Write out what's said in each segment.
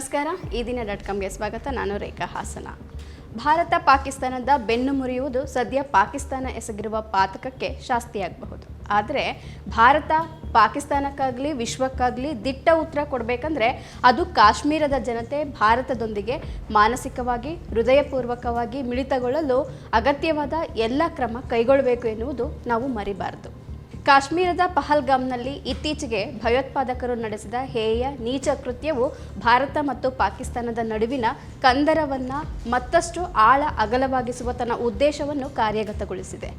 ನಮಸ್ಕಾರ. ಈ ದಿನ ಡಾಟ್ ಕಾಮ್ಗೆ ಸ್ವಾಗತ. ನಾನು ರೇಖಾ ಹಾಸನ. ಭಾರತ ಪಾಕಿಸ್ತಾನದ ಬೆನ್ನು ಮುರಿಯುವುದು ಸದ್ಯ ಪಾಕಿಸ್ತಾನ ಎಸಗಿರುವ ಪಾತಕಕ್ಕೆ ಶಾಸ್ತಿಯಾಗಬಹುದು. ಆದರೆ ಭಾರತ ಪಾಕಿಸ್ತಾನಕ್ಕಾಗಲಿ, ವಿಶ್ವಕ್ಕಾಗಲಿ ದಿಟ್ಟ ಉತ್ತರ ಕೊಡಬೇಕಂದ್ರೆ ಅದು ಕಾಶ್ಮೀರದ ಜನತೆ ಭಾರತದೊಂದಿಗೆ ಮಾನಸಿಕವಾಗಿ, ಹೃದಯಪೂರ್ವಕವಾಗಿ ಮಿಳಿತಗೊಳ್ಳಲು ಅಗತ್ಯವಾದ ಎಲ್ಲ ಕ್ರಮ ಕೈಗೊಳ್ಳಬೇಕು ಎನ್ನುವುದು ನಾವು ಮರಿಬಾರದು. ಕಾಶ್ಮೀರದ ಪಹಲ್ಗಾಮ್ನಲ್ಲಿ ಇತ್ತೀಚೆಗೆ ಭಯೋತ್ಪಾದಕರು ನಡೆಸಿದ ಹೇಯ ನೀಚ ಕೃತ್ಯವು ಭಾರತ ಮತ್ತು ಪಾಕಿಸ್ತಾನದ ನಡುವಿನ ಕಂದರವನ್ನು ಮತ್ತಷ್ಟು ಆಳ ಅಗಲವಾಗಿಸುವ ತನ್ನ ಉದ್ದೇಶವನ್ನು ಕಾರ್ಯಗತಗೊಳಿಸಿದೆ.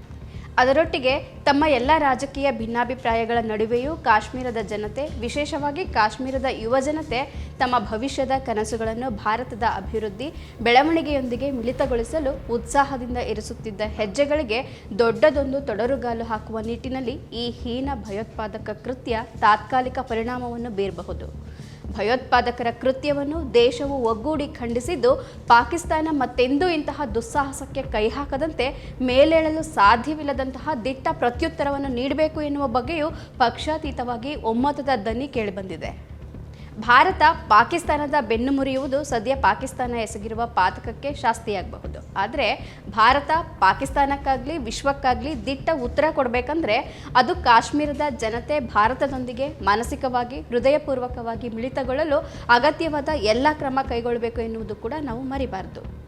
ಅದರೊಟ್ಟಿಗೆ ತಮ್ಮ ಎಲ್ಲ ರಾಜಕೀಯ ಭಿನ್ನಾಭಿಪ್ರಾಯಗಳ ನಡುವೆಯೂ ಕಾಶ್ಮೀರದ ಜನತೆ, ವಿಶೇಷವಾಗಿ ಕಾಶ್ಮೀರದ ಯುವಜನತೆ ತಮ್ಮ ಭವಿಷ್ಯದ ಕನಸುಗಳನ್ನು ಭಾರತದ ಅಭಿವೃದ್ಧಿ, ಬೆಳವಣಿಗೆಯೊಂದಿಗೆ ಮಿಳಿತಗೊಳಿಸಲು ಉತ್ಸಾಹದಿಂದ ಇರಿಸುತ್ತಿದ್ದ ಹೆಜ್ಜೆಗಳಿಗೆ ದೊಡ್ಡದೊಂದು ತೊಡರುಗಾಲು ಹಾಕುವ ನಿಟ್ಟಿನಲ್ಲಿ ಈ ಹೀನ ಭಯೋತ್ಪಾದಕ ಕೃತ್ಯ ತಾತ್ಕಾಲಿಕ ಪರಿಣಾಮವನ್ನು ಬೀರಬಹುದು. ಭಯೋತ್ಪಾದಕರ ಕೃತ್ಯವನ್ನು ದೇಶವು ಒಗ್ಗೂಡಿ ಖಂಡಿಸಿದ್ದು, ಪಾಕಿಸ್ತಾನ ಮತ್ತೆಂದೂ ಇಂತಹ ದುಸ್ಸಾಹಸಕ್ಕೆ ಕೈ ಹಾಕದಂತೆ ಮೇಲೇಳಲು ಸಾಧ್ಯವಿಲ್ಲದಂತಹ ದಿಟ್ಟ ಪ್ರತ್ಯುತ್ತರವನ್ನು ನೀಡಬೇಕು ಎನ್ನುವ ಬಗ್ಗೆಯೂ ಪಕ್ಷಾತೀತವಾಗಿ ಒಮ್ಮತದ ದನಿ ಕೇಳಿಬಂದಿದೆ. ಭಾರತ ಪಾಕಿಸ್ತಾನದ ಬೆನ್ನು ಮುರಿಯುವುದು ಸದ್ಯ ಪಾಕಿಸ್ತಾನ ಎಸಗಿರುವ ಪಾತಕಕ್ಕೆ ಶಾಸ್ತಿಯಾಗಬಹುದು. ಆದರೆ ಭಾರತ ಪಾಕಿಸ್ತಾನಕ್ಕಾಗಲಿ, ವಿಶ್ವಕ್ಕಾಗಲಿ ದಿಟ್ಟ ಉತ್ತರ ಕೊಡಬೇಕಂದ್ರೆ ಅದು ಕಾಶ್ಮೀರದ ಜನತೆ ಭಾರತದೊಂದಿಗೆ ಮಾನಸಿಕವಾಗಿ, ಹೃದಯಪೂರ್ವಕವಾಗಿ ಮಿಳಿತಗೊಳ್ಳಲು ಅಗತ್ಯವಾದ ಎಲ್ಲ ಕ್ರಮ ಕೈಗೊಳ್ಳಬೇಕು ಎನ್ನುವುದು ಕೂಡ ನಾವು ಮರಿಬಾರದು.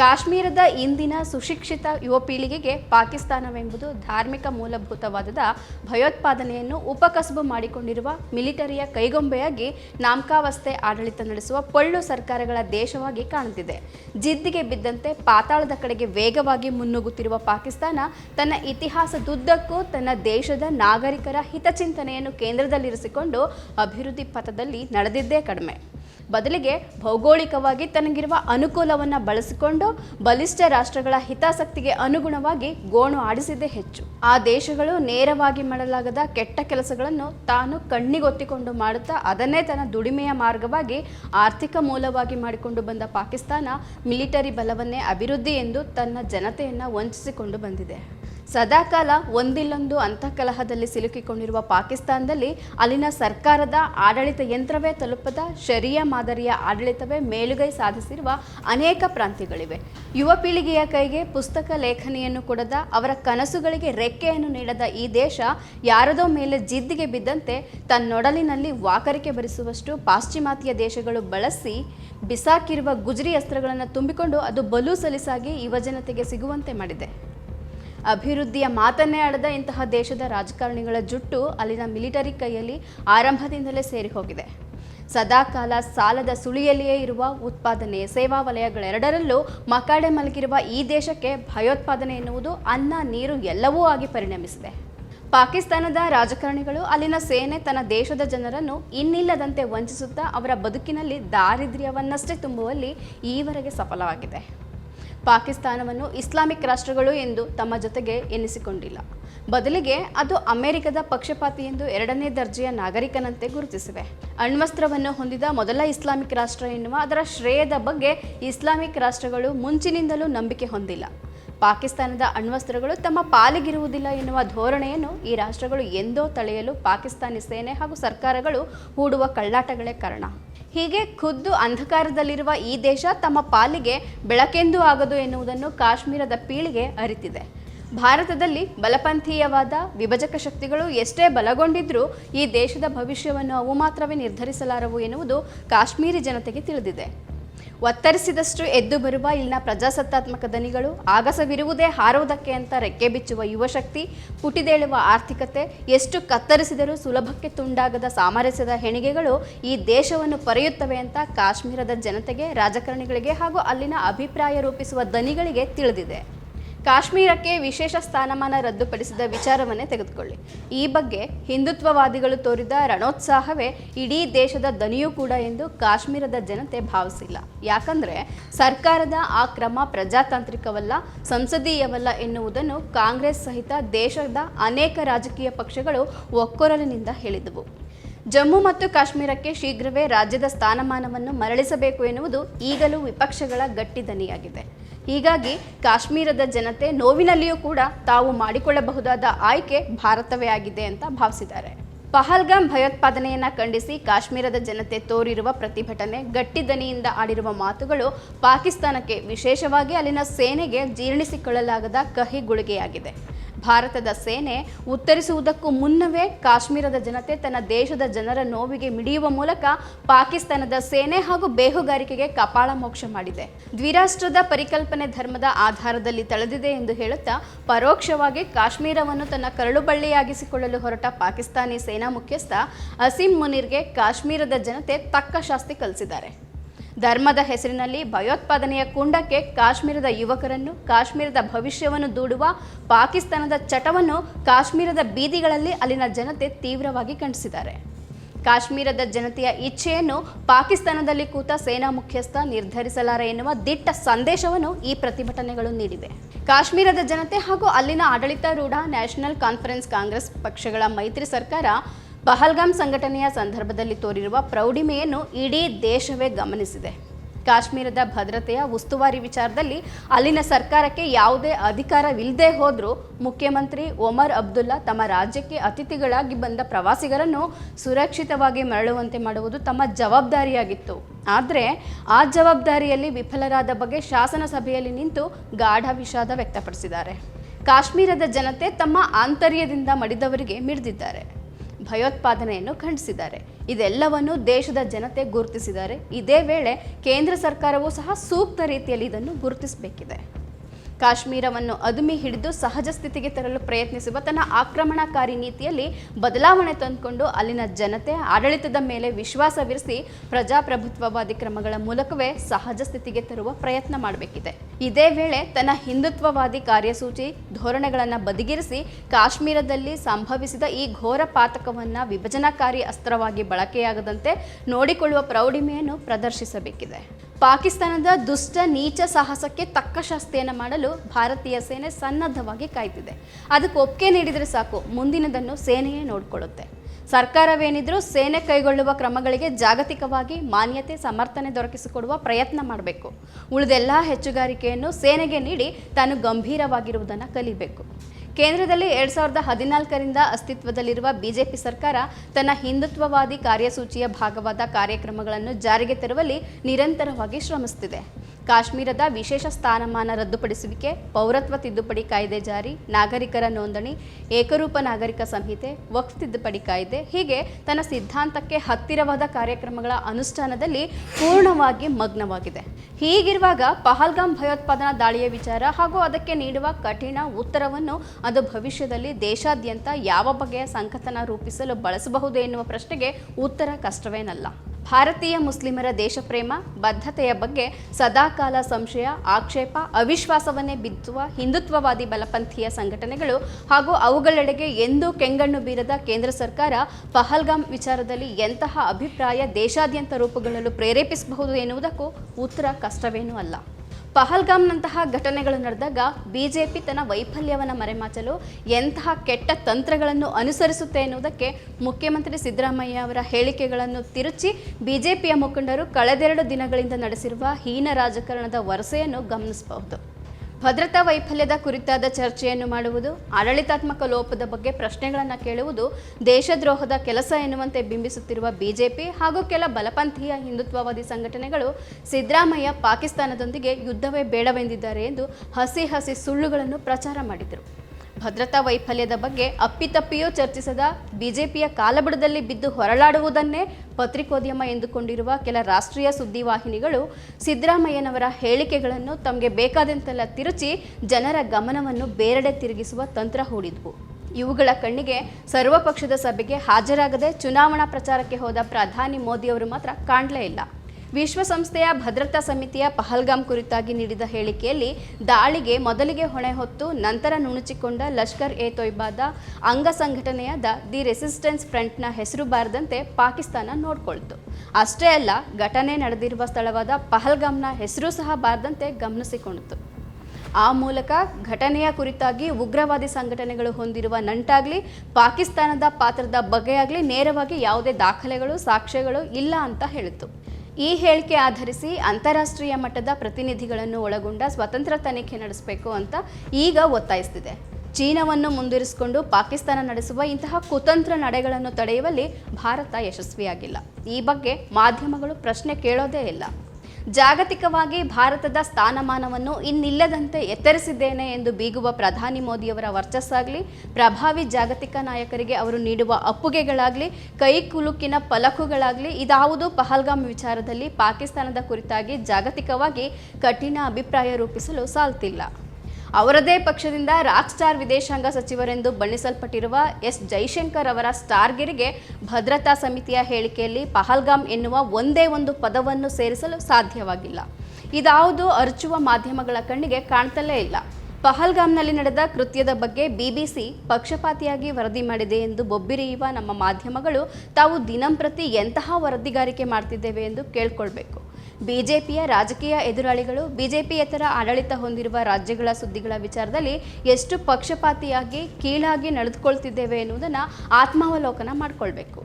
ಕಾಶ್ಮೀರದ ಇಂದಿನ ಸುಶಿಕ್ಷಿತ ಯುವ ಪೀಳಿಗೆಗೆ ಪಾಕಿಸ್ತಾನವೆಂಬುದು ಧಾರ್ಮಿಕ ಮೂಲಭೂತವಾದದ ಭಯೋತ್ಪಾದನೆಯನ್ನು ಉಪಕಸಬು ಮಾಡಿಕೊಂಡಿರುವ ಮಿಲಿಟರಿಯ ಕೈಗೊಂಬೆಯಾಗಿ ನಾಮಕಾವಸ್ಥೆ ಆಡಳಿತ ನಡೆಸುವ ಪೊಳ್ಳು ಸರ್ಕಾರಗಳ ದೇಶವಾಗಿ ಕಾಣುತ್ತಿದೆ. ಜಿದ್ದಿಗೆ ಬಿದ್ದಂತೆ ಪಾತಾಳದ ಕಡೆಗೆ ವೇಗವಾಗಿ ಮುನ್ನುಗ್ಗುತ್ತಿರುವ ಪಾಕಿಸ್ತಾನ ತನ್ನ ಇತಿಹಾಸದುದ್ದಕ್ಕೂ ತನ್ನ ದೇಶದ ನಾಗರಿಕರ ಹಿತಚಿಂತನೆಯನ್ನು ಕೇಂದ್ರದಲ್ಲಿರಿಸಿಕೊಂಡು ಅಭಿವೃದ್ಧಿ ಪಥದಲ್ಲಿ ನಡೆದಿದ್ದೇ ಕಡಿಮೆ. ಬದಲಿಗೆ ಭೌಗೋಳಿಕವಾಗಿ ತನಗಿರುವ ಅನುಕೂಲವನ್ನು ಬಳಸಿಕೊಂಡು ಬಲಿಷ್ಠ ರಾಷ್ಟ್ರಗಳ ಹಿತಾಸಕ್ತಿಗೆ ಅನುಗುಣವಾಗಿ ಗೋಣು ಆಡಿಸಿದ್ದೇ ಹೆಚ್ಚು. ಆ ದೇಶಗಳು ನೇರವಾಗಿ ಮಾಡಲಾಗದ ಕೆಟ್ಟ ಕೆಲಸಗಳನ್ನು ತಾನು ಕಣ್ಣಿಗೊತ್ತಿಕೊಂಡು ಮಾಡುತ್ತಾ ಅದನ್ನೇ ತನ್ನ ದುಡಿಮೆಯ ಮಾರ್ಗವಾಗಿ ಆರ್ಥಿಕ ಮೂಲವಾಗಿ ಮಾಡಿಕೊಂಡು ಬಂದ ಪಾಕಿಸ್ತಾನ ಮಿಲಿಟರಿ ಬಲವನ್ನೇ ಅಭಿವೃದ್ಧಿ ಎಂದು ತನ್ನ ಜನತೆಯನ್ನು ವಂಚಿಸಿಕೊಂಡು ಬಂದಿದೆ. ಸದಾಕಾಲ ಒಂದಿಲ್ಲೊಂದು ಅಂತಃಕಲಹದಲ್ಲಿ ಸಿಲುಕಿಕೊಂಡಿರುವ ಪಾಕಿಸ್ತಾನದಲ್ಲಿ ಅಲ್ಲಿನ ಸರ್ಕಾರದ ಆಡಳಿತ ಯಂತ್ರವೇ ತಲುಪದ ಶರಿಯ ಮಾದರಿಯ ಆಡಳಿತವೇ ಮೇಲುಗೈ ಸಾಧಿಸಿರುವ ಅನೇಕ ಪ್ರಾಂತ್ಯಗಳಿವೆ. ಯುವ ಪೀಳಿಗೆಯ ಕೈಗೆ ಪುಸ್ತಕ ಲೇಖನಿಯನ್ನು ಕೊಡದ ಅವರ ಕನಸುಗಳಿಗೆ ರೆಕ್ಕೆಯನ್ನು ನೀಡದ ಈ ದೇಶ ಯಾರದೋ ಮೇಲೆ ಜಿದ್ದಿಗೆ ಬಿದ್ದಂತೆ ತನ್ನೊಡಲಿನಲ್ಲಿ ವಾಕರಿಕೆ ಭರಿಸುವಷ್ಟು ಪಾಶ್ಚಿಮಾತ್ಯ ದೇಶಗಳು ಬಳಸಿ ಬಿಸಾಕಿರುವ ಗುಜರಿ ಅಸ್ತ್ರಗಳನ್ನು ತುಂಬಿಕೊಂಡು ಅದು ಬಲು ಸಲಿಸಾಗಿ ಯುವಜನತೆಗೆ ಸಿಗುವಂತೆ ಮಾಡಿದೆ. ಅಭಿವೃದ್ಧಿಯ ಮಾತನ್ನೇ ಆಡದ ಇಂತಹ ದೇಶದ ರಾಜಕಾರಣಿಗಳ ಜುಟ್ಟು ಅಲ್ಲಿನ ಮಿಲಿಟರಿ ಕೈಯಲ್ಲಿ ಆರಂಭದಿಂದಲೇ ಸೇರಿ ಹೋಗಿದೆ. ಸದಾಕಾಲ ಸಾಲದ ಸುಳಿಯಲ್ಲಿಯೇ ಇರುವ ಉತ್ಪಾದನೆ, ಸೇವಾ ವಲಯಗಳೆರಡರಲ್ಲೂ ಮಕಾಡೆ ಮಲಗಿರುವ ಈ ದೇಶಕ್ಕೆ ಭಯೋತ್ಪಾದನೆ ಎನ್ನುವುದು ಅನ್ನ, ನೀರು ಎಲ್ಲವೂ ಆಗಿ ಪರಿಣಮಿಸಿದೆ. ಪಾಕಿಸ್ತಾನದ ರಾಜಕಾರಣಿಗಳು ಅಲ್ಲಿನ ಸೇನೆ ತನ್ನ ದೇಶದ ಜನರನ್ನು ಇನ್ನಿಲ್ಲದಂತೆ ವಂಚಿಸುತ್ತಾ ಅವರ ಬದುಕಿನಲ್ಲಿ ದಾರಿದ್ರ್ಯವನ್ನಷ್ಟೇ ತುಂಬುವಲ್ಲಿ ಈವರೆಗೆ ಸಫಲವಾಗಿದೆ. ಪಾಕಿಸ್ತಾನವನ್ನು ಇಸ್ಲಾಮಿಕ್ ರಾಷ್ಟ್ರಗಳು ಎಂದು ತಮ್ಮ ಜೊತೆಗೆ ಎನ್ನಿಸಿಕೊಂಡಿಲ್ಲ. ಬದಲಿಗೆ ಅದು ಅಮೆರಿಕದ ಪಕ್ಷಪಾತಿ ಎಂದು ಎರಡನೇ ದರ್ಜೆಯ ನಾಗರಿಕನಂತೆ ಗುರುತಿಸಿವೆ. ಅಣ್ವಸ್ತ್ರವನ್ನು ಹೊಂದಿದ ಮೊದಲ ಇಸ್ಲಾಮಿಕ್ ರಾಷ್ಟ್ರ ಎನ್ನುವ ಅದರ ಶ್ರೇಯದ ಬಗ್ಗೆ ಇಸ್ಲಾಮಿಕ್ ರಾಷ್ಟ್ರಗಳು ಮುಂಚಿನಿಂದಲೂ ನಂಬಿಕೆ ಹೊಂದಿಲ್ಲ. ಪಾಕಿಸ್ತಾನದ ಅಣ್ವಸ್ತ್ರಗಳು ತಮ್ಮ ಪಾಲಿಗಿರುವುದಿಲ್ಲ ಎನ್ನುವ ಧೋರಣೆಯನ್ನು ಈ ರಾಷ್ಟ್ರಗಳು ಎಂದೋ ತಳೆಯಲು ಪಾಕಿಸ್ತಾನಿ ಸೇನೆ ಹಾಗೂ ಸರ್ಕಾರಗಳು ಹೂಡುವ ಕಳ್ಳಾಟಗಳೇ ಕಾರಣ. ಹೀಗೆ ಖುದ್ದು ಅಂಧಕಾರದಲ್ಲಿರುವ ಈ ದೇಶ ತಮ್ಮ ಪಾಲಿಗೆ ಬೆಳಕೆಂದೂ ಆಗದು ಎನ್ನುವುದನ್ನು ಕಾಶ್ಮೀರದ ಪೀಳಿಗೆ ಅರಿತಿದೆ. ಭಾರತದಲ್ಲಿ ಬಲಪಂಥೀಯವಾದ ವಿಭಜಕ ಶಕ್ತಿಗಳು ಎಷ್ಟೇ ಬಲಗೊಂಡಿದ್ರೂ ಈ ದೇಶದ ಭವಿಷ್ಯವನ್ನು ಅವು ಮಾತ್ರವೇ ನಿರ್ಧರಿಸಲಾರವು ಎನ್ನುವುದು ಕಾಶ್ಮೀರಿ ಜನತೆಗೆ ತಿಳಿದಿದೆ. ಒತ್ತರಿಸಿದಷ್ಟು ಎದ್ದು ಬರುವ ಇಲ್ಲಿನ ಪ್ರಜಾಸತ್ತಾತ್ಮಕ ದನಿಗಳು, ಆಗಸವಿರುವುದೇ ಹಾರುವುದಕ್ಕೆ ಅಂತ ರೆಕ್ಕೆ ಬಿಚ್ಚುವ ಯುವಶಕ್ತಿ ಪುಟಿದೇಳುವ ಆರ್ಥಿಕತೆ, ಎಷ್ಟು ಕತ್ತರಿಸಿದರೂ ಸುಲಭಕ್ಕೆ ತುಂಡಾಗದ ಸಾಮರಸ್ಯದ ಹೆಣಿಗೆಗಳು ಈ ದೇಶವನ್ನು ಪರೆಯುತ್ತವೆ ಅಂತ ಕಾಶ್ಮೀರದ ಜನತೆಗೆ, ರಾಜಕಾರಣಿಗಳಿಗೆ ಹಾಗೂ ಅಲ್ಲಿನ ಅಭಿಪ್ರಾಯ ರೂಪಿಸುವ ದನಿಗಳಿಗೆ ತಿಳಿದಿದೆ. ಕಾಶ್ಮೀರಕ್ಕೆ ವಿಶೇಷ ಸ್ಥಾನಮಾನ ರದ್ದುಪಡಿಸಿದ ವಿಚಾರವನ್ನೇ ತೆಗೆದುಕೊಳ್ಳಿ. ಈ ಬಗ್ಗೆ ಹಿಂದುತ್ವವಾದಿಗಳು ತೋರಿದ ರಣೋತ್ಸಾಹವೇ ಇಡೀ ದೇಶದ ದನಿಯೂ ಕೂಡ ಎಂದು ಕಾಶ್ಮೀರದ ಜನತೆ ಭಾವಿಸಿಲ್ಲ. ಯಾಕಂದ್ರೆ ಸರ್ಕಾರದ ಆ ಕ್ರಮ ಪ್ರಜಾತಾಂತ್ರಿಕವಲ್ಲ, ಸಂಸದೀಯವಲ್ಲ ಎನ್ನುವುದನ್ನು ಕಾಂಗ್ರೆಸ್ ಸಹಿತ ದೇಶದ ಅನೇಕ ರಾಜಕೀಯ ಪಕ್ಷಗಳು ಒಕ್ಕೊರಲಿನಿಂದ ಹೇಳಿದವು. ಜಮ್ಮು ಮತ್ತು ಕಾಶ್ಮೀರಕ್ಕೆ ಶೀಘ್ರವೇ ರಾಜ್ಯದ ಸ್ಥಾನಮಾನವನ್ನು ಮರಳಿಸಬೇಕು ಎನ್ನುವುದು ಈಗಲೂ ವಿಪಕ್ಷಗಳ ಗಟ್ಟಿ ದನಿಯಾಗಿದೆ. ಹೀಗಾಗಿ ಕಾಶ್ಮೀರದ ಜನತೆ ನೋವಿನಲ್ಲಿಯೂ ಕೂಡ ತಾವು ಮಾಡಿಕೊಳ್ಳಬಹುದಾದ ಆಯ್ಕೆ ಭಾರತವೇ ಆಗಿದೆ ಅಂತ ಭಾವಿಸಿದ್ದಾರೆ. ಪಹಲ್ಗಾಮ್ ಭಯೋತ್ಪಾದನೆಯನ್ನ ಖಂಡಿಸಿ ಕಾಶ್ಮೀರದ ಜನತೆ ತೋರಿರುವ ಪ್ರತಿಭಟನೆ ಗಟ್ಟಿ ದನಿಯಿಂದ ಆಡಿರುವ ಮಾತುಗಳು ಪಾಕಿಸ್ತಾನಕ್ಕೆ ವಿಶೇಷವಾಗಿ ಅಲ್ಲಿನ ಸೇನೆಗೆ ಜೀರ್ಣಿಸಿಕೊಳ್ಳಲಾಗದ ಕಹಿ ಗುಳಿಗೆಯಾಗಿದೆ. ಭಾರತದ ಸೇನೆ ಉತ್ತರಿಸುವುದಕ್ಕೂ ಮುನ್ನವೇ ಕಾಶ್ಮೀರದ ಜನತೆ ತನ್ನ ದೇಶದ ಜನರ ನೋವಿಗೆ ಮಿಡಿಯುವ ಮೂಲಕ ಪಾಕಿಸ್ತಾನದ ಸೇನೆ ಹಾಗೂ ಬೇಹುಗಾರಿಕೆಗೆ ಕಪಾಳ ಮೋಕ್ಷ ಮಾಡಿದೆ. ದ್ವಿರಾಷ್ಟ್ರದ ಪರಿಕಲ್ಪನೆ ಧರ್ಮದ ಆಧಾರದಲ್ಲಿ ತಳೆದಿದೆ ಎಂದು ಹೇಳುತ್ತಾ, ಪರೋಕ್ಷವಾಗಿ ಕಾಶ್ಮೀರವನ್ನು ತನ್ನ ಕರಳುಬಳ್ಳಿಯಾಗಿಸಿಕೊಳ್ಳಲು ಹೊರಟ ಪಾಕಿಸ್ತಾನಿ ಸೇನಾ ಮುಖ್ಯಸ್ಥ ಅಸೀಂ ಮುನೀರ್ಗೆ ಕಾಶ್ಮೀರದ ಜನತೆ ತಕ್ಕ ಶಾಸ್ತಿ ಕಲಿಸಿದ್ದಾರೆ. ಧರ್ಮದ ಹೆಸರಿನಲ್ಲಿ ಭಯೋತ್ಪಾದನೆಯ ಕುಂಡಕ್ಕೆ ಕಾಶ್ಮೀರದ ಯುವಕರನ್ನು, ಕಾಶ್ಮೀರದ ಭವಿಷ್ಯವನ್ನು ದೂಡುವ ಪಾಕಿಸ್ತಾನದ ಚಟವನ್ನು ಕಾಶ್ಮೀರದ ಬೀದಿಗಳಲ್ಲಿ ಅಲ್ಲಿನ ಜನತೆ ತೀವ್ರವಾಗಿ ಖಂಡಿಸಿದ್ದಾರೆ. ಕಾಶ್ಮೀರದ ಜನತೆಯ ಇಚ್ಛೆಯನ್ನು ಪಾಕಿಸ್ತಾನದಲ್ಲಿ ಕೂತ ಸೇನಾ ಮುಖ್ಯಸ್ಥ ನಿರ್ಧರಿಸಲಾರ ಎನ್ನುವ ದಿಟ್ಟ ಸಂದೇಶವನ್ನು ಈ ಪ್ರತಿಭಟನೆಗಳು ನೀಡಿವೆ. ಕಾಶ್ಮೀರದ ಜನತೆ ಹಾಗೂ ಅಲ್ಲಿನ ಆಡಳಿತಾರೂಢ ನ್ಯಾಷನಲ್ ಕಾನ್ಫರೆನ್ಸ್ ಕಾಂಗ್ರೆಸ್ ಪಕ್ಷಗಳ ಮೈತ್ರಿ ಸರ್ಕಾರ ಪಹಲ್ಗಾಮ್ ಸಂಘಟನೆಯ ಸಂದರ್ಭದಲ್ಲಿ ತೋರಿರುವ ಪ್ರೌಢಿಮೆಯನ್ನು ಇಡೀ ದೇಶವೇ ಗಮನಿಸಿದೆ. ಕಾಶ್ಮೀರದ ಭದ್ರತೆಯ ಉಸ್ತುವಾರಿ ವಿಚಾರದಲ್ಲಿ ಅಲ್ಲಿನ ಸರ್ಕಾರಕ್ಕೆ ಯಾವುದೇ ಅಧಿಕಾರವಿಲ್ಲದೆ ಹೋದರೂ ಮುಖ್ಯಮಂತ್ರಿ ಒಮರ್ ಅಬ್ದುಲ್ಲಾ ತಮ್ಮ ರಾಜ್ಯಕ್ಕೆ ಅತಿಥಿಗಳಾಗಿ ಬಂದ ಪ್ರವಾಸಿಗರನ್ನು ಸುರಕ್ಷಿತವಾಗಿ ಮರಳುವಂತೆ ಮಾಡುವುದು ತಮ್ಮ ಜವಾಬ್ದಾರಿಯಾಗಿತ್ತು. ಆದರೆ ಆ ಜವಾಬ್ದಾರಿಯಲ್ಲಿ ವಿಫಲರಾದ ಬಗ್ಗೆ ಶಾಸನ ಸಭೆಯಲ್ಲಿ ನಿಂತು ಗಾಢ ವಿಷಾದ ವ್ಯಕ್ತಪಡಿಸಿದ್ದಾರೆ. ಕಾಶ್ಮೀರದ ಜನತೆ ತಮ್ಮ ಆಂತರ್ಯದಿಂದ ಮಡಿದವರಿಗೆ ಮಿಡಿದಿದ್ದಾರೆ. ಭಯೋತ್ಪಾದನೆಯನ್ನು ಖಂಡಿಸಿದ್ದಾರೆ. ಇದೆಲ್ಲವನ್ನು ದೇಶದ ಜನತೆ ಗುರುತಿಸಿದ್ದಾರೆ. ಇದೇ ವೇಳೆ ಕೇಂದ್ರ ಸರ್ಕಾರವೂ ಸಹ ಸೂಕ್ತ ರೀತಿಯಲ್ಲಿ ಇದನ್ನು ಗುರುತಿಸಬೇಕಿದೆ. ಕಾಶ್ಮೀರವನ್ನು ಅದುಮಿ ಹಿಡಿದು ಸಹಜ ಸ್ಥಿತಿಗೆ ತರಲು ಪ್ರಯತ್ನಿಸುವ ತನ್ನ ಆಕ್ರಮಣಕಾರಿ ನೀತಿಯಲ್ಲಿ ಬದಲಾವಣೆ ತಂದುಕೊಂಡು ಅಲ್ಲಿನ ಜನತೆ, ಆಡಳಿತದ ಮೇಲೆ ವಿಶ್ವಾಸವಿರಿಸಿ ಪ್ರಜಾಪ್ರಭುತ್ವವಾದಿ ಕ್ರಮಗಳ ಮೂಲಕವೇ ಸಹಜ ಸ್ಥಿತಿಗೆ ತರುವ ಪ್ರಯತ್ನ ಮಾಡಬೇಕಿದೆ. ಇದೇ ವೇಳೆ ತನ್ನ ಹಿಂದುತ್ವವಾದಿ ಕಾರ್ಯಸೂಚಿ ಧೋರಣೆಗಳನ್ನು ಬದಿಗಿರಿಸಿ ಕಾಶ್ಮೀರದಲ್ಲಿ ಸಂಭವಿಸಿದ ಈ ಘೋರ ಪಾತಕವನ್ನು ವಿಭಜನಕಾರಿ ಅಸ್ತ್ರವಾಗಿ ಬಳಕೆಯಾಗದಂತೆ ನೋಡಿಕೊಳ್ಳುವ ಪ್ರೌಢಿಮೆಯನ್ನು ಪ್ರದರ್ಶಿಸಬೇಕಿದೆ. ಪಾಕಿಸ್ತಾನದ ದುಷ್ಟ ನೀಚ ಸಾಹಸಕ್ಕೆ ತಕ್ಕ ಶಾಸ್ತಿಯನ್ನು ಮಾಡಲು ಭಾರತೀಯ ಸೇನೆ ಸನ್ನದ್ಧವಾಗಿ ಕಾಯ್ತಿದೆ. ಅದಕ್ಕೆ ಒಪ್ಪಿಗೆ ನೀಡಿದರೆ ಸಾಕು, ಮುಂದಿನದನ್ನು ಸೇನೆಯೇ ನೋಡಿಕೊಳ್ಳುತ್ತೆ. ಸರ್ಕಾರವೇನಿದ್ರೂ ಸೇನೆ ಕೈಗೊಳ್ಳುವ ಕ್ರಮಗಳಿಗೆ ಜಾಗತಿಕವಾಗಿ ಮಾನ್ಯತೆ, ಸಮರ್ಥನೆ ದೊರಕಿಸಿಕೊಡುವ ಪ್ರಯತ್ನ ಮಾಡಬೇಕು. ಉಳಿದೆಲ್ಲ ಹೆಚ್ಚುಗಾರಿಕೆಯನ್ನು ಸೇನೆಗೆ ನೀಡಿ ತಾನು ಗಂಭೀರವಾಗಿರುವುದನ್ನು ಕಲಿಬೇಕು. ಕೇಂದ್ರದಲ್ಲಿ ಎರಡ್ ಸಾವಿರದ ಹದಿನಾಲ್ಕರಿಂದ ಅಸ್ತಿತ್ವದಲ್ಲಿರುವ ಬಿಜೆಪಿ ಸರ್ಕಾರ ತನ್ನ ಹಿಂದುತ್ವವಾದಿ ಕಾರ್ಯಸೂಚಿಯ ಭಾಗವಾದ ಕಾರ್ಯಕ್ರಮಗಳನ್ನು ಜಾರಿಗೆ ತರುವಲ್ಲಿ ನಿರಂತರವಾಗಿ ಶ್ರಮಿಸುತ್ತಿದೆ ಕಾಶ್ಮೀರದ ವಿಶೇಷ ಸ್ಥಾನಮಾನ ರದ್ದುಪಡಿಸುವಿಕೆ, ಪೌರತ್ವ ತಿದ್ದುಪಡಿ ಕಾಯ್ದೆ ಜಾರಿ, ನಾಗರಿಕರ ನೋಂದಣಿ, ಏಕರೂಪ ನಾಗರಿಕ ಸಂಹಿತೆ, ವಕ್ಫ್ ತಿದ್ದುಪಡಿ ಕಾಯ್ದೆ, ಹೀಗೆ ತನ್ನ ಸಿದ್ಧಾಂತಕ್ಕೆ ಹತ್ತಿರವಾದ ಕಾರ್ಯಕ್ರಮಗಳ ಅನುಷ್ಠಾನದಲ್ಲಿ ಪೂರ್ಣವಾಗಿ ಮಗ್ನವಾಗಿದೆ. ಹೀಗಿರುವಾಗ ಪಹಲ್ಗಾಮ್ ಭಯೋತ್ಪಾದನಾ ದಾಳಿಯ ವಿಚಾರ ಹಾಗೂ ಅದಕ್ಕೆ ನೀಡುವ ಕಠಿಣ ಉತ್ತರವನ್ನು ಅದು ಭವಿಷ್ಯದಲ್ಲಿ ದೇಶಾದ್ಯಂತ ಯಾವ ಬಗೆಯ ಸಂಕತನ ರೂಪಿಸಲು ಬಳಸಬಹುದು ಎನ್ನುವ ಪ್ರಶ್ನೆಗೆ ಉತ್ತರ ಕಷ್ಟವೇನಲ್ಲ. ಭಾರತೀಯ ಮುಸ್ಲಿಮರ ದೇಶಪ್ರೇಮ, ಬದ್ಧತೆಯ ಬಗ್ಗೆ ಸದಾಕಾಲ ಸಂಶಯ, ಆಕ್ಷೇಪ, ಅವಿಶ್ವಾಸವನ್ನೇ ಬಿತ್ತುವ ಹಿಂದುತ್ವವಾದಿ ಬಲಪಂಥೀಯ ಸಂಘಟನೆಗಳು ಹಾಗೂ ಅವುಗಳೆಡೆಗೆ ಎಂದೂ ಕೆಂಗಣ್ಣು ಬೀರದ ಕೇಂದ್ರ ಸರ್ಕಾರ ಪಹಲ್ಗಾಮ್ ವಿಚಾರದಲ್ಲಿ ಎಂತಹ ಅಭಿಪ್ರಾಯ ದೇಶಾದ್ಯಂತ ರೂಪುಗೊಳ್ಳಲು ಪ್ರೇರೇಪಿಸಬಹುದು ಎನ್ನುವುದಕ್ಕೂ ಉತ್ತರ ಕಷ್ಟವೇನೂ ಅಲ್ಲ. ಪಹಲ್ಗಾಮ್ನಂತಹ ಘಟನೆಗಳು ನಡೆದಾಗ ಬಿಜೆಪಿ ತನ್ನ ವೈಫಲ್ಯವನ್ನು ಮರೆಮಾಚಲು ಎಂತಹ ಕೆಟ್ಟ ತಂತ್ರಗಳನ್ನು ಅನುಸರಿಸುತ್ತೆ ಎನ್ನುವುದಕ್ಕೆ ಮುಖ್ಯಮಂತ್ರಿ ಸಿದ್ದರಾಮಯ್ಯ ಅವರ ಹೇಳಿಕೆಗಳನ್ನು ತಿರುಚಿ ಬಿಜೆಪಿಯ ಮುಖಂಡರು ಕಳೆದೆರಡು ದಿನಗಳಿಂದ ನಡೆಸಿರುವ ಹೀನ ರಾಜಕಾರಣದ ವರಸೆಯನ್ನು ಗಮನಿಸಬಹುದು. ಭದ್ರತಾ ವೈಫಲ್ಯದ ಕುರಿತಾದ ಚರ್ಚೆಯನ್ನು ಮಾಡುವುದು, ಆಡಳಿತಾತ್ಮಕ ಲೋಪದ ಬಗ್ಗೆ ಪ್ರಶ್ನೆಗಳನ್ನು ಕೇಳುವುದು, ದೇಶದ್ರೋಹದ ಕೆಲಸ ಎನ್ನುವಂತೆ ಬಿಂಬಿಸುತ್ತಿರುವ ಬಿಜೆಪಿ ಹಾಗೂ ಕೆಲ ಬಲಪಂಥೀಯ ಹಿಂದುತ್ವವಾದಿ ಸಂಘಟನೆಗಳು ಸಿದ್ದರಾಮಯ್ಯ ಪಾಕಿಸ್ತಾನದೊಂದಿಗೆ ಯುದ್ಧವೇ ಬೇಡವೆಂದಿದ್ದಾರೆ ಎಂದು ಹಸಿ ಹಸಿ ಸುಳ್ಳುಗಳನ್ನು ಪ್ರಚಾರ ಮಾಡಿದರು. ಭದ್ರತಾ ವೈಫಲ್ಯದ ಬಗ್ಗೆ ಅಪ್ಪಿತಪ್ಪಿಯೂ ಚರ್ಚಿಸದ ಬಿಜೆಪಿಯ ಕಾಲಬುಡದಲ್ಲಿ ಬಿದ್ದು ಹೊರಳಾಡುವುದನ್ನೇ ಪತ್ರಿಕೋದ್ಯಮ ಎಂದುಕೊಂಡಿರುವ ಕೆಲ ರಾಷ್ಟ್ರೀಯ ಸುದ್ದಿವಾಹಿನಿಗಳು ಸಿದ್ದರಾಮಯ್ಯನವರ ಹೇಳಿಕೆಗಳನ್ನು ತಮಗೆ ಬೇಕಾದಂತೆಲ್ಲ ತಿರುಚಿ ಜನರ ಗಮನವನ್ನು ಬೇರೆಡೆ ತಿರುಗಿಸುವ ತಂತ್ರ ಹೂಡಿದ್ವು. ಇವುಗಳ ಕಣ್ಣಿಗೆ ಸರ್ವಪಕ್ಷದ ಸಭೆಗೆ ಹಾಜರಾಗದೆ ಚುನಾವಣಾ ಪ್ರಚಾರಕ್ಕೆ ಹೋದ ಪ್ರಧಾನಿ ಮೋದಿಯವರು ಮಾತ್ರ ಕಾಣಲೇ ಇಲ್ಲ. ವಿಶ್ವಸಂಸ್ಥೆಯ ಭದ್ರತಾ ಸಮಿತಿಯ ಪಹಲ್ಗಾಮ್ ಕುರಿತಾಗಿ ನೀಡಿದ ಹೇಳಿಕೆಯಲ್ಲಿ ದಾಳಿಗೆ ಮೊದಲಿಗೆ ಹೊಣೆ ಹೊತ್ತು ನಂತರ ನುಣುಚಿಕೊಂಡ ಲಷ್ಕರ್ ಎ ತೊಯ್ಬಾದ ಅಂಗ ಸಂಘಟನೆಯಾದ ದಿ ರೆಸಿಸ್ಟೆನ್ಸ್ ಫ್ರಂಟ್ನ ಹೆಸರು ಬಾರದಂತೆ ಪಾಕಿಸ್ತಾನ ನೋಡ್ಕೊಳ್ತು. ಅಷ್ಟೇ ಅಲ್ಲ, ಘಟನೆ ನಡೆದಿರುವ ಸ್ಥಳವಾದ ಪಹಲ್ಗಾಮ್ನ ಹೆಸರು ಸಹ ಬಾರದಂತೆ ಗಮನಿಸಿಕೊಂಡಿತು. ಆ ಮೂಲಕ ಘಟನೆಯ ಕುರಿತಾಗಿ ಉಗ್ರವಾದಿ ಸಂಘಟನೆಗಳು ಹೊಂದಿರುವ ನಂಟಾಗಲಿ, ಪಾಕಿಸ್ತಾನದ ಪಾತ್ರದ ಬಗೆಯಾಗಲಿ ನೇರವಾಗಿ ಯಾವುದೇ ದಾಖಲೆಗಳು, ಸಾಕ್ಷ್ಯಗಳು ಇಲ್ಲ ಅಂತ ಹೇಳಿತು. ಈ ಹೇಳಿಕೆ ಆಧರಿಸಿ ಅಂತಾರಾಷ್ಟ್ರೀಯ ಮಟ್ಟದ ಪ್ರತಿನಿಧಿಗಳನ್ನು ಒಳಗೊಂಡ ಸ್ವತಂತ್ರ ತನಿಖೆ ನಡೆಸಬೇಕು ಅಂತ ಈಗ ಒತ್ತಾಯಿಸ್ತಿದೆ. ಚೀನಾವನ್ನು ಮುಂದಿರಿಸಿಕೊಂಡು ಪಾಕಿಸ್ತಾನ ನಡೆಸುವ ಇಂತಹ ಕುತಂತ್ರ ನಡೆಗಳನ್ನು ತಡೆಯುವಲ್ಲಿ ಭಾರತ ಯಶಸ್ವಿಯಾಗಿಲ್ಲ. ಈ ಬಗ್ಗೆ ಮಾಧ್ಯಮಗಳು ಪ್ರಶ್ನೆ ಕೇಳೋದೇ ಇಲ್ಲ. ಜಾಗತಿಕವಾಗಿ ಭಾರತದ ಸ್ಥಾನಮಾನವನ್ನು ಇನ್ನಿಲ್ಲದಂತೆ ಎತ್ತರಿಸಿದ್ದೇನೆ ಎಂದು ಬೀಗುವ ಪ್ರಧಾನಿ ಮೋದಿಯವರ ವರ್ಚಸ್ಸಾಗಲಿ, ಪ್ರಭಾವಿ ಜಾಗತಿಕ ನಾಯಕರಿಗೆ ಅವರು ನೀಡುವ ಅಪ್ಪುಗೆಗಳಾಗಲಿ, ಕೈಕುಲುಕಿನ ಫಲಕುಗಳಾಗಲಿ, ಇದಾವುದು ಪಹಲ್ಗಾಮ್ ವಿಚಾರದಲ್ಲಿ ಪಾಕಿಸ್ತಾನದ ಕುರಿತಾಗಿ ಜಾಗತಿಕವಾಗಿ ಕಠಿಣ ಅಭಿಪ್ರಾಯ ರೂಪಿಸಲು ಸಾಲ್ತಿಲ್ಲ. ಅವರದೇ ಪಕ್ಷದಿಂದ ರಾಕ್ ಸ್ಟಾರ್ ವಿದೇಶಾಂಗ ಸಚಿವರೆಂದು ಬಣ್ಣಿಸಲ್ಪಟ್ಟಿರುವ ಎಸ್ ಜೈಶಂಕರ್ ಅವರ ಸ್ಟಾರ್ಗಿರಿಗೆ ಭದ್ರತಾ ಸಮಿತಿಯ ಹೇಳಿಕೆಯಲ್ಲಿ ಪಹಲ್ಗಾಮ್ ಎನ್ನುವ ಒಂದೇ ಒಂದು ಪದವನ್ನು ಸೇರಿಸಲು ಸಾಧ್ಯವಾಗಿಲ್ಲ. ಇದಾವುದು ಅರ್ಚುವ ಮಾಧ್ಯಮಗಳ ಕಣ್ಣಿಗೆ ಕಾಣ್ತಲೇ ಇಲ್ಲ. ಪಹಲ್ಗಾಮ್ನಲ್ಲಿ ನಡೆದ ಕೃತ್ಯದ ಬಗ್ಗೆ ಬಿಬಿಸಿ ಪಕ್ಷಪಾತಿಯಾಗಿ ವರದಿ ಮಾಡಿದೆ ಎಂದು ಬೊಬ್ಬಿರಿಯುವ ನಮ್ಮ ಮಾಧ್ಯಮಗಳು ತಾವು ದಿನಂಪ್ರತಿ ಎಂತಹ ವರದಿಗಾರಿಕೆ ಮಾಡ್ತಿದ್ದೇವೆ ಎಂದು ಕೇಳ್ಕೊಳ್ಬೇಕು. ಬಿಜೆಪಿಯ ರಾಜಕೀಯ ಎದುರಾಳಿಗಳು ಬಿಜೆಪಿಯೇತರ ಆಡಳಿತ ಹೊಂದಿರುವ ರಾಜ್ಯಗಳ ಸುದ್ದಿಗಳ ವಿಚಾರದಲ್ಲಿ ಎಷ್ಟು ಪಕ್ಷಪಾತಿಯಾಗಿ, ಕೀಳಾಗಿ ನಡೆದುಕೊಳ್ತಿದ್ದೇವೆ ಎನ್ನುವುದನ್ನು ಆತ್ಮಾವಲೋಕನ ಮಾಡಿಕೊಳ್ಬೇಕು.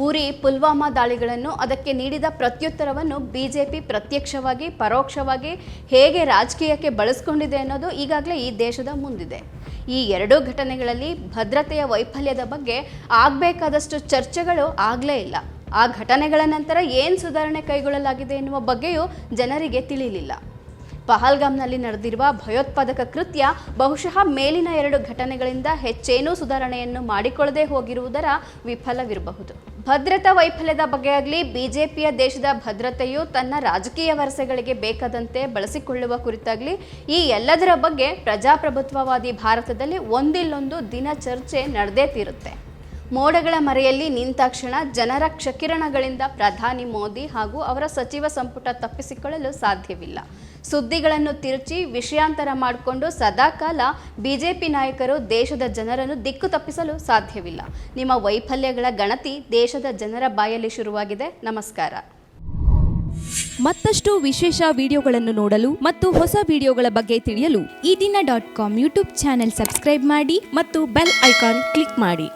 ಉರಿ ಪುಲ್ವಾಮಾ ದಾಳಿಗಳನ್ನು ಅದಕ್ಕೆ ನೀಡಿದ ಪ್ರತ್ಯುತ್ತರವನ್ನು ಬಿಜೆಪಿ ಪ್ರತ್ಯಕ್ಷವಾಗಿ, ಪರೋಕ್ಷವಾಗಿ ಹೇಗೆ ರಾಜಕೀಯಕ್ಕೆ ಬಳಸ್ಕೊಂಡಿದೆ ಅನ್ನೋದು ಈಗಾಗಲೇ ಈ ದೇಶದ ಮುಂದಿದೆ. ಈ ಎರಡೂ ಘಟನೆಗಳಲ್ಲಿ ಭದ್ರತೆಯ ವೈಫಲ್ಯದ ಬಗ್ಗೆ ಆಗಬೇಕಾದಷ್ಟು ಚರ್ಚೆಗಳು ಆಗಲೇ ಇಲ್ಲ. ಆ ಘಟನೆಗಳ ನಂತರ ಏನು ಸುಧಾರಣೆ ಕೈಗೊಳ್ಳಲಾಗಿದೆ ಎನ್ನುವ ಬಗ್ಗೆಯೂ ಜನರಿಗೆ ತಿಳಿಯಲಿಲ್ಲ ಪಹಲ್ಗಾಮ್ನಲ್ಲಿ ನಡೆದಿರುವ ಭಯೋತ್ಪಾದಕ ಕೃತ್ಯ ಬಹುಶಃ ಮೇಲಿನ ಎರಡು ಘಟನೆಗಳಿಂದ ಹೆಚ್ಚೇನೂ ಸುಧಾರಣೆಯನ್ನು ಮಾಡಿಕೊಳ್ಳದೆ ಹೋಗಿರುವುದರ ವಿಫಲವಿರಬಹುದು. ಭದ್ರತಾ ವೈಫಲ್ಯದ ಬಗ್ಗೆ ಆಗಲಿ, ಬಿಜೆಪಿಯ ದೇಶದ ಭದ್ರತೆಯು ತನ್ನ ರಾಜಕೀಯ ವರಸೆಗಳಿಗೆ ಬೇಕಾದಂತೆ ಬಳಸಿಕೊಳ್ಳುವ ಕುರಿತಾಗಲಿ, ಈ ಎಲ್ಲದರ ಬಗ್ಗೆ ಪ್ರಜಾಪ್ರಭುತ್ವವಾದಿ ಭಾರತದಲ್ಲಿ ಒಂದಿಲ್ಲೊಂದು ದಿನ ಚರ್ಚೆ ನಡೆದೇ ತೀರುತ್ತೆ. ಮೋಡಗಳ ಮರೆಯಲ್ಲಿ ನಿಂತಾಕ್ಷಣ ಜನರ ಕ್ಷಕಿರಣಗಳಿಂದ ಪ್ರಧಾನಿ ಮೋದಿ ಹಾಗೂ ಅವರ ಸಚಿವ ಸಂಪುಟ ತಪ್ಪಿಸಿಕೊಳ್ಳಲು ಸಾಧ್ಯವಿಲ್ಲ. ಸುದ್ದಿಗಳನ್ನು ತಿರುಚಿ ವಿಷಯಾಂತರ ಮಾಡಿಕೊಂಡು ಸದಾಕಾಲ ಬಿಜೆಪಿ ನಾಯಕರು ದೇಶದ ಜನರನ್ನು ದಿಕ್ಕು ತಪ್ಪಿಸಲು ಸಾಧ್ಯವಿಲ್ಲ. ನಿಮ್ಮ ವೈಫಲ್ಯಗಳ ಗಣತಿ ದೇಶದ ಜನರ ಬಾಯಲ್ಲಿ ಶುರುವಾಗಿದೆ. ನಮಸ್ಕಾರ. ಮತ್ತಷ್ಟು ವಿಶೇಷ ವಿಡಿಯೋಗಳನ್ನು ನೋಡಲು ಮತ್ತು ಹೊಸ ವಿಡಿಯೋಗಳ ಬಗ್ಗೆ ತಿಳಿಯಲು Ee Dina dot com YouTube channel subscribe ಮಾಡಿ ಮತ್ತು ಬೆಲ್ ಐಕಾನ್ ಕ್ಲಿಕ್ ಮಾಡಿ.